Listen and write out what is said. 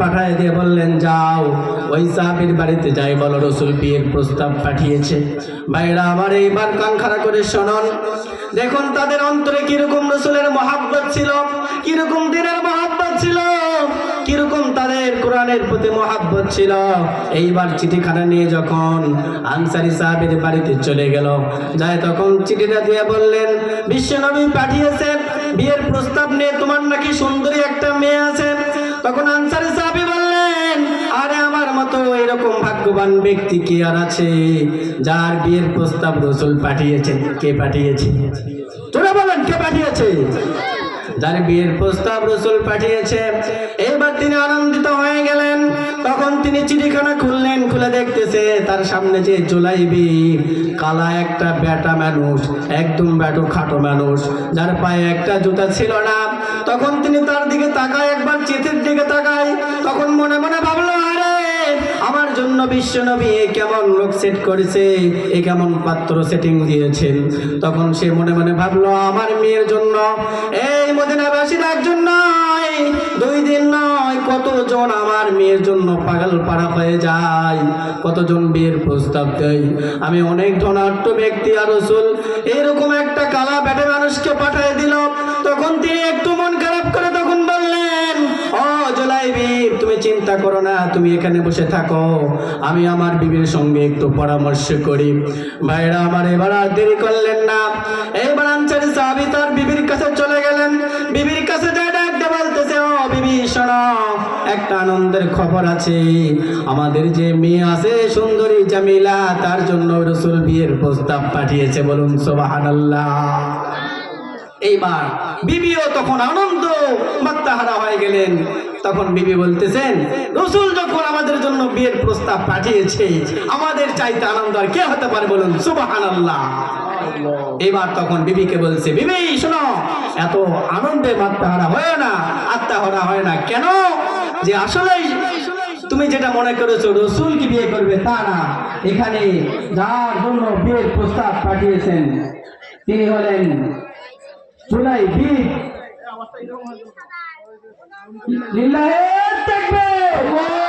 পাঠায় দিয়ে বললেন, যাও, ওই সাহাবির বাড়িতে যাই। বলো, রসুল বিয়ের প্রস্তাব পাঠিয়েছে। ভাইরা, আমার এইবার করে শোনন। দেখুন, তাদের অন্তরে কীরকম রসুলের মহাব্বত ছিল, কীরকম দিনের মহাব্বত ছিল, কীরকম তাদের কোরআনের প্রতি মহাব্বত ছিল। এইবার চিঠিখানা নিয়ে যখন আনসারি সাহাবের বাড়িতে চলে গেল, যায় তখন চিঠিটা দিয়ে বললেন বিশ্বনবী পাঠিয়েছেন, বিয়ের প্রস্তাব নিয়ে তোমার নাকি সুন্দরী একটা মেয়ে আছে। তখন আনসারি এরকম ভাগ্যবান ব্যক্তি কি আর আছে? যার বিয়ের প্রস্তাব রসুল পাঠিয়েছেন। কে পাঠিয়েছে? তোরা বলেন, কে পাঠিয়েছে? যার বিয়ের প্রস্তাব রসুল পাঠিয়েছে। এবার তিনি আনন্দিত হয়ে গেলেন। তখন তিনি চিঠিখানা খুললেন, খুলে দেখতেছে তার সামনে যে জুলাইবি কালা একটা ব্যাটা মানুষ, একদম ব্যাটো খাটো মানুষ, যার পায়ে একটা জুতা ছিল না। তখন তিনি তার দিকে তাকায়, একবার চিঠির দিকে তাকায়। তখন মনে মনে ভাবলো জন্য বিশ্বনবী এ কেমন লোক সেট করেছে, এ কেমন পাত্র সেটিং দিয়েছেন? তখন সে মনে মনে ভাবলো, আমার মেয়ের জন্য, এই মদিনাবাসীর একজন নয়, দুই দিন নয়, কতজন আমার মেয়ের জন্য পাগল পাড়া হয়ে যায়, কতজন বিয়ের প্রস্তাব দেয়? আমি অনেক ধনাঢ্য ব্যক্তি আর রসুল। এরকম একটা কালা ব্যাটে মানুষকে পাঠিয়ে দিল। তখন তিনি চিন্তা করো না, তুমি এখানে বসে থাকো। আমি আমার বিবির সঙ্গে একটু পরামর্শ করি। ভাইরা, আমার এবার আর দেরি করলেন না। এইবার আনসারি সাহাবি তার বিবির কাছে চলে গেলেন। বিবির কাছে যায় ডাকতে বলতেছে, ও বিবি, শোনো, একটা আনন্দের খবর আছে। আমাদের যে মেয়ে আছে, সুন্দরী জামিলা, তার জন্য রসুল বিয়ের প্রস্তাব পাঠিয়েছে, বলুন সোবাহানাল্লাহ। এইবার বিবিও তখন আনন্দ মাত্রাহারা হয়ে গেলেন। তখন বিবি বলতেছেন, রসুল যখন আমাদের জন্য বিয়ের প্রস্তাব পাঠিয়েছে, আমাদের চাইতে আনন্দ আর কে হতে পারে বলুন? সুবাহান আল্লাহ এবার তখন বিবিকে বলছে, বিবি, শোনো, এত আনন্দে মাত্রাহারা হয় না, আত্মাহারা হয় না। কেন? যে আসলে তুমি যেটা মনে করেছ, রসুল কি বিয়ে করবে তা না। এখানে যার জন্য বিয়ের প্রস্তাব পাঠিয়েছেন, তিনি হলেন চুলাই বীর লিল্লাহে তাকবীর।